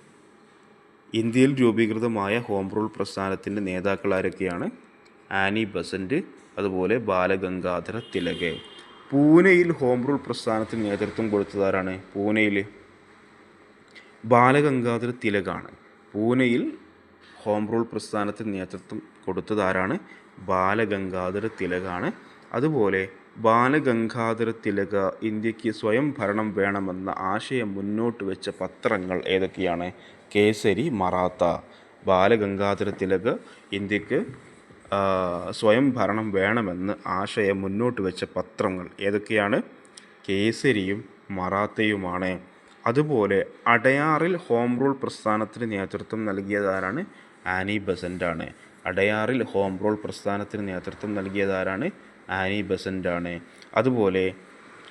ഇന്ത്യയിൽ രൂപീകൃതമായ ഹോം റൂൾ പ്രസ്ഥാനത്തിന്റെ നേതാക്കൾ ആരൊക്കെയാണ് ആനി ബസന്റ് അതുപോലെ ബാലഗംഗാധര തിലക്. പൂനെയിൽ ഹോം റൂൾ പ്രസ്ഥാനത്തിന് നേതൃത്വം കൊടുത്തതാരാണ്? പൂനെയിൽ. ബാലഗംഗാധര തിലകാണ്. പൂനെയിൽ ഹോം റൂൾ പ്രസ്ഥാനത്തിന് നേതൃത്വം കൊടുത്തതാരാണ്? ബാലഗംഗാധര തിലകാണ്. അതുപോലെ ബാലഗംഗാധര തിലക ഇന്ത്യയ്ക്ക് സ്വയം ഭരണം വേണമെന്ന ആശയം മുന്നോട്ട് വെച്ച പത്രങ്ങൾ ഏതൊക്കെയാണ്? കേസരി മറാത്ത ബാലഗംഗാധര തിലക് ഇന്ത്യയ്ക്ക് സ്വയം ഭരണം വേണമെന്ന് ആശയം മുന്നോട്ട് വെച്ച പത്രങ്ങൾ ഏതൊക്കെയാണ്? കേസരിയും മറാത്തയുമാണ്. അതുപോലെ അടയാറിൽ ഹോം റൂൾ പ്രസ്ഥാനത്തിന് നേതൃത്വം നൽകിയതാരാണ് ആനി ബസന്റാണ് അടയാറിൽ ഹോം റൂൾ പ്രസ്ഥാനത്തിന് നേതൃത്വം നൽകിയതാരാണ് ആനി ബസന്റാണ് അതുപോലെ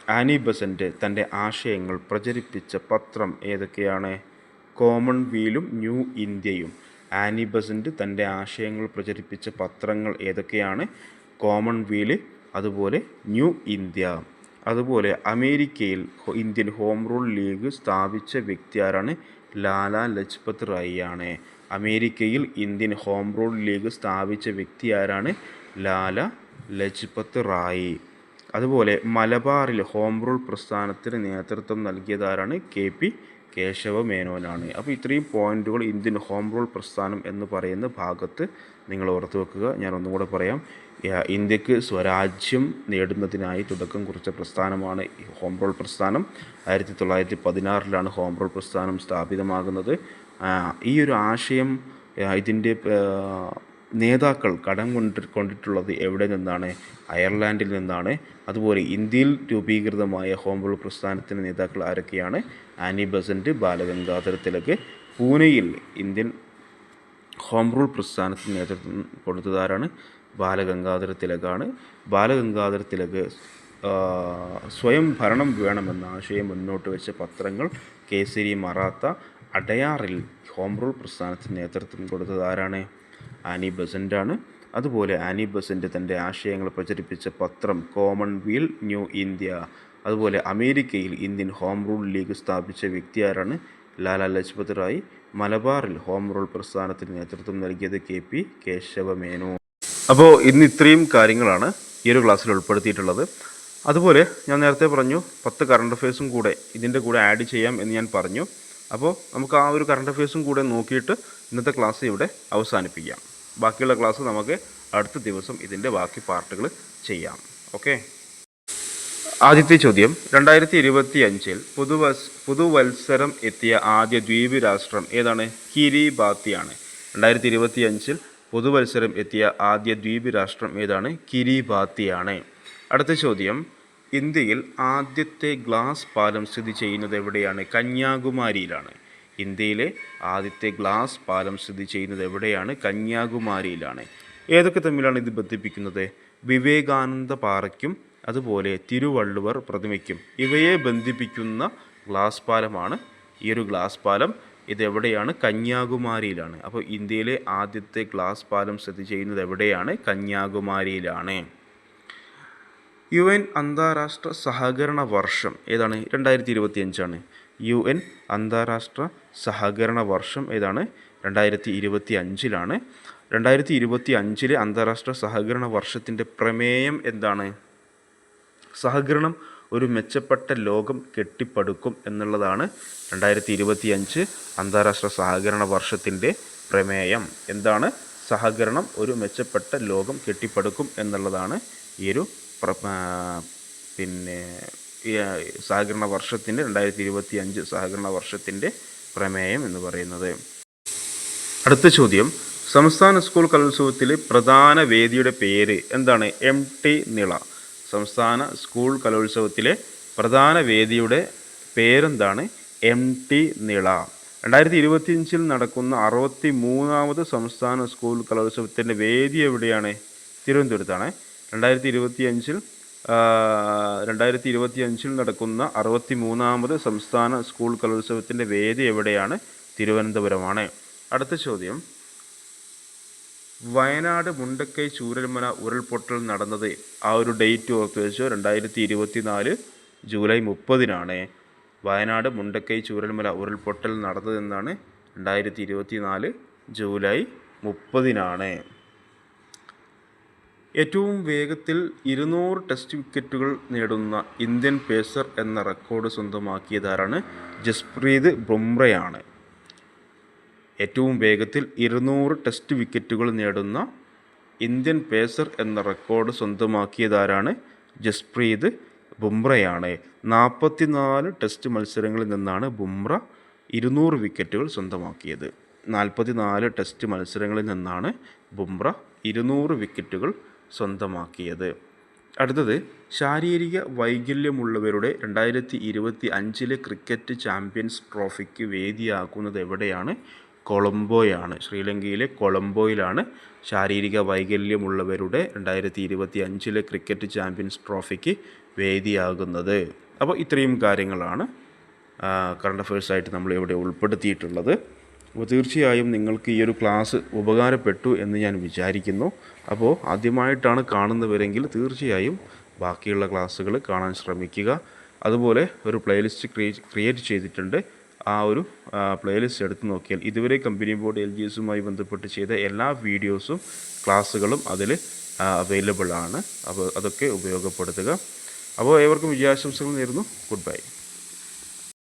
ആനി ബസന്റ് തന്റെ ആശയങ്ങൾ പ്രചരിപ്പിച്ച പത്രം ഏതൊക്കെയാണ്? കോമൺവീലും ന്യൂ ഇന്ത്യയും. ആനി ബസന്റ് തന്റെ ആശയങ്ങൾ പ്രചരിപ്പിച്ച പത്രങ്ങൾ ഏതൊക്കെയാണ്? കോമൺവീൽ അതുപോലെ ന്യൂ ഇന്ത്യ. അതുപോലെ അമേരിക്കയിൽ ഇന്ത്യൻ ഹോം റൂൾ ലീഗ് സ്ഥാപിച്ച വ്യക്തി ആരാണ്? ലാല ലജ്പത് റായി ആണ്. അമേരിക്കയിൽ ഇന്ത്യൻ ഹോം റൂൾ ലീഗ് സ്ഥാപിച്ച വ്യക്തി ആരാണ്? ലാല ലജ്പത് റായി. അതുപോലെ മലബാറിൽ ഹോം റൂൾ പ്രസ്ഥാനത്തിന് നേതൃത്വം നൽകിയതാരാണ് കെ പി കേശവ മേനോനാണ്. അപ്പോൾ ഇത്രയും പോയിന്റുകൾ ഇന്ത്യൻ ഹോം റൂൾ പ്രസ്ഥാനം എന്ന് പറയുന്ന ഭാഗത്ത് നിങ്ങൾ ഓർത്തു വെക്കുക. ഞാൻ ഒന്നും കൂടെ പറയാം. ഇന്ത്യയ്ക്ക് സ്വരാജ്യം നേടുന്നതിനായി തുടക്കം കുറിച്ച പ്രസ്ഥാനമാണ് ഹോം റൂൾ പ്രസ്ഥാനം. ആയിരത്തി തൊള്ളായിരത്തി പതിനാറിലാണ് ഹോം റൂൾ പ്രസ്ഥാനം സ്ഥാപിതമാകുന്നത്. ഈ ഒരു ആശയം ഇതിന്റെ നേതാക്കൾ കടം കൊണ്ട് കൊണ്ടിട്ടുള്ളത് എവിടെ നിന്നാണ്? അയർലാൻഡിൽ നിന്നാണ്. അതുപോലെ ഇന്ത്യയിൽ രൂപീകൃതമായ ഹോം റൂൾ പ്രസ്ഥാനത്തിന്റെ നേതാക്കൾ ആരൊക്കെയാണ്? ആനി ബസന്റ് ബാലഗംഗാധര തിലക് പൂനെയിൽ ഇന്ത്യൻ ഹോം റൂൾ പ്രസ്ഥാനത്തിന് നേതൃത്വം കൊടുത്തതാരാണ്? ബാലഗംഗാധര തിലകാണ് ബാലഗംഗാധര തിലക് സ്വയം ഭരണം വേണമെന്ന ആശയം മുന്നോട്ട് വെച്ച പത്രങ്ങൾ കേസരി മറാത്ത അടയാറിൽ ഹോം റൂൾ പ്രസ്ഥാനത്തിന് നേതൃത്വം കൊടുത്തത് ആരാണ് ആനി ബസന്റാണ് അതുപോലെ ആനി ബസന്റ് തന്റെ ആശയങ്ങൾ പ്രചരിപ്പിച്ച പത്രം കോമൺവീൽ ന്യൂ ഇന്ത്യ. അതുപോലെ അമേരിക്കയിൽ ഇന്ത്യൻ ഹോം റൂൾ ലീഗ് സ്ഥാപിച്ച വ്യക്തി ആരാണ് ലാലാ ലജ്പത് റായ്. മലബാറിൽ ഹോം റൂൾ പ്രസ്ഥാനത്തിന് നേതൃത്വം നൽകിയത് കെ പി കേശവമേനു. അപ്പോൾ ഇന്ന് ഇത്രയും കാര്യങ്ങളാണ് ഈ ഒരു ക്ലാസ്സിൽ ഉൾപ്പെടുത്തിയിട്ടുള്ളത്. അതുപോലെ ഞാൻ നേരത്തെ പറഞ്ഞു പത്ത് കറണ്ട് അഫയേഴ്സും കൂടെ ഇതിന്റെ കൂടെ ആഡ് ചെയ്യാം എന്ന് ഞാൻ പറഞ്ഞു. അപ്പോൾ നമുക്ക് ആ ഒരു കറണ്ട് അഫയേഴ്സും കൂടെ നോക്കിയിട്ട് ഇന്നത്തെ ക്ലാസ് ഇവിടെ അവസാനിപ്പിക്കാം. ബാക്കിയുള്ള ക്ലാസ് നമുക്ക് അടുത്ത ദിവസം ഇതിന്റെ ബാക്കി പാർട്ടുകൾ ചെയ്യാം. ഓക്കെ ആദ്യത്തെ ചോദ്യം. രണ്ടായിരത്തി ഇരുപത്തി അഞ്ചിൽ പുതുവസ് പുതുവത്സരം എത്തിയ ആദ്യ ദ്വീപ് രാഷ്ട്രം ഏതാണ്? കിരിബാത്തിയാണ്. രണ്ടായിരത്തി ഇരുപത്തി അഞ്ചിൽ പുതുവത്സരം എത്തിയ ആദ്യ ദ്വീപ് രാഷ്ട്രം ഏതാണ്? കിരിബാത്തിയാണ്. അടുത്ത ചോദ്യം. ഇന്ത്യയിൽ ആദ്യത്തെ ഗ്ലാസ് പാലം സ്ഥിതി ചെയ്യുന്നത് എവിടെയാണ്? കന്യാകുമാരിയിലാണ്. ഇന്ത്യയിലെ ആദ്യത്തെ ഗ്ലാസ് പാലം സ്ഥിതി ചെയ്യുന്നത് എവിടെയാണ്? കന്യാകുമാരിയിലാണ്. ഏതൊക്കെ തമ്മിലാണ് ഇത് ബന്ധിപ്പിക്കുന്നത്? വിവേകാനന്ദ പാറയ്ക്കും അതുപോലെ തിരുവള്ളുവർ പ്രതിമയ്ക്കും ഇവയെ ബന്ധിപ്പിക്കുന്ന ഗ്ലാസ് പാലമാണ് ഈ ഒരു ഗ്ലാസ് പാലം. ഇതെവിടെയാണ് കന്യാകുമാരിയിലാണ്. അപ്പോൾ ഇന്ത്യയിലെ ആദ്യത്തെ ഗ്ലാസ് പാലം സ്ഥിതി ചെയ്യുന്നത് എവിടെയാണ്? കന്യാകുമാരിയിലാണ്. യു എൻ അന്താരാഷ്ട്ര സഹകരണ വർഷം ഏതാണ്? രണ്ടായിരത്തി ഇരുപത്തി അഞ്ചാണ് യു എൻ അന്താരാഷ്ട്ര സഹകരണ വർഷം ഏതാണ്? രണ്ടായിരത്തി ഇരുപത്തി അഞ്ചിലാണ് രണ്ടായിരത്തി ഇരുപത്തി അഞ്ചിലെ അന്താരാഷ്ട്ര സഹകരണ വർഷത്തിന്റെ പ്രമേയം എന്താണ്? സഹകരണം ഒരു മെച്ചപ്പെട്ട ലോകം കെട്ടിപ്പടുക്കും എന്നുള്ളതാണ് രണ്ടായിരത്തി ഇരുപത്തി അഞ്ച് അന്താരാഷ്ട്ര സഹകരണ വർഷത്തിന്റെ പ്രമേയം. എന്താണ്? സഹകരണം ഒരു മെച്ചപ്പെട്ട ലോകം കെട്ടിപ്പടുക്കും എന്നുള്ളതാണ് ഈ ഒരു പിന്നെ സഹകരണ വർഷത്തിന്റെ രണ്ടായിരത്തി ഇരുപത്തി അഞ്ച് സഹകരണ വർഷത്തിന്റെ പ്രമേയം എന്ന് പറയുന്നത്. അടുത്ത ചോദ്യം. സംസ്ഥാന സ്കൂൾ കലോത്സവത്തിലെ പ്രധാന വേദിയുടെ പേര് എന്താണ്? M T Nila. സംസ്ഥാന സ്കൂൾ കലോത്സവത്തിലെ പ്രധാന വേദിയുടെ പേരെന്താണ്? M T Nila. രണ്ടായിരത്തി ഇരുപത്തിയഞ്ചിൽ നടക്കുന്ന അറുപത്തി മൂന്നാമത് സംസ്ഥാന സ്കൂൾ കലോത്സവത്തിന്റെ വേദി എവിടെയാണ്? തിരുവനന്തപുരത്താണ്. രണ്ടായിരത്തി ഇരുപത്തി അഞ്ചിൽ രണ്ടായിരത്തി ഇരുപത്തി അഞ്ചിൽ നടക്കുന്ന അറുപത്തി മൂന്നാമത് സംസ്ഥാന സ്കൂൾ കലോത്സവത്തിന്റെ വേദി എവിടെയാണ്? തിരുവനന്തപുരമാണ്. അടുത്ത ചോദ്യം. വയനാട് മുണ്ടക്കൈ ചൂരൽമല ഉരുൾപൊട്ടൽ നടന്നത് ആ ഒരു ഡേറ്റ് ഓർത്ത് വെച്ചോ? രണ്ടായിരത്തി ഇരുപത്തി നാല് ജൂലൈ മുപ്പതിനാണ്. വയനാട് മുണ്ടക്കൈ ചൂരൽമല ഉരുൾപൊട്ടൽ നടന്നതെന്നാണ് രണ്ടായിരത്തി ഇരുപത്തി നാല് ജൂലൈ മുപ്പതിനാണ്. ഏറ്റവും വേഗത്തിൽ ഇരുന്നൂറ് ടെസ്റ്റ് വിക്കറ്റുകൾ നേടുന്ന ഇന്ത്യൻ പേസർ എന്ന റെക്കോർഡ് സ്വന്തമാക്കിയതാരാണ് ജസ്പ്രീത് ബുംറയാണ്. ഏറ്റവും വേഗത്തിൽ ഇരുന്നൂറ് ടെസ്റ്റ് വിക്കറ്റുകൾ നേടുന്ന ഇന്ത്യൻ പേസർ എന്ന റെക്കോർഡ് സ്വന്തമാക്കിയതാരാണ് ജസ്പ്രീത് ബുംറയാണ്. നാൽപ്പത്തിനാല് ടെസ്റ്റ് മത്സരങ്ങളിൽ നിന്നാണ് ബുംറ ഇരുന്നൂറ് വിക്കറ്റുകൾ സ്വന്തമാക്കിയത്. നാൽപ്പത്തിനാല് ടെസ്റ്റ് മത്സരങ്ങളിൽ നിന്നാണ് ബുംറ ഇരുന്നൂറ് വിക്കറ്റുകൾ സ്വന്തമാക്കിയത്. അടുത്തത് ശാരീരിക വൈകല്യമുള്ളവരുടെ രണ്ടായിരത്തി ഇരുപത്തി അഞ്ചിലെ ക്രിക്കറ്റ് ചാമ്പ്യൻസ് ട്രോഫിക്ക് വേദിയാക്കുന്നത് എവിടെയാണ്? കൊളംബോയാണ്. ശ്രീലങ്കയിലെ കൊളംബോയിലാണ് ശാരീരിക വൈകല്യമുള്ളവരുടെ രണ്ടായിരത്തി ഇരുപത്തി അഞ്ചിലെ ക്രിക്കറ്റ് ചാമ്പ്യൻസ് ട്രോഫിക്ക് വേദിയാകുന്നത്. അപ്പോൾ ഇത്രയും കാര്യങ്ങളാണ് കറണ്ട് അഫയേഴ്സായിട്ട് നമ്മൾ ഇവിടെ ഉൾപ്പെടുത്തിയിട്ടുള്ളത്. അപ്പോൾ തീർച്ചയായും നിങ്ങൾക്ക് ഈ ഒരു ക്ലാസ് ഉപകാരപ്പെട്ടു എന്ന് ഞാൻ വിചാരിക്കുന്നു. അപ്പോൾ ആദ്യമായിട്ടാണ് കാണുന്നവരെങ്കിൽ തീർച്ചയായും ബാക്കിയുള്ള ക്ലാസ്സുകൾ കാണാൻ ശ്രമിക്കുക. അതുപോലെ ഒരു പ്ലേലിസ്റ്റ് ക്രിയേറ്റ് ചെയ്തിട്ടുണ്ട്. ആ ഒരു പ്ലേലിസ്റ്റ് എടുത്ത് നോക്കിയാൽ ഇതുവരെ കമ്പനി ബോർഡ് എൽ ജി എസുമായി ബന്ധപ്പെട്ട് ചെയ്ത എല്ലാ വീഡിയോസും ക്ലാസ്സുകളും അതിൽ അവൈലബിൾ ആണ്. അപ്പോൾ അതൊക്കെ ഉപയോഗപ്പെടുത്തുക. അപ്പോൾ ഏവർക്കും വിജയാശംസകൾ നേരുന്നു. Good bye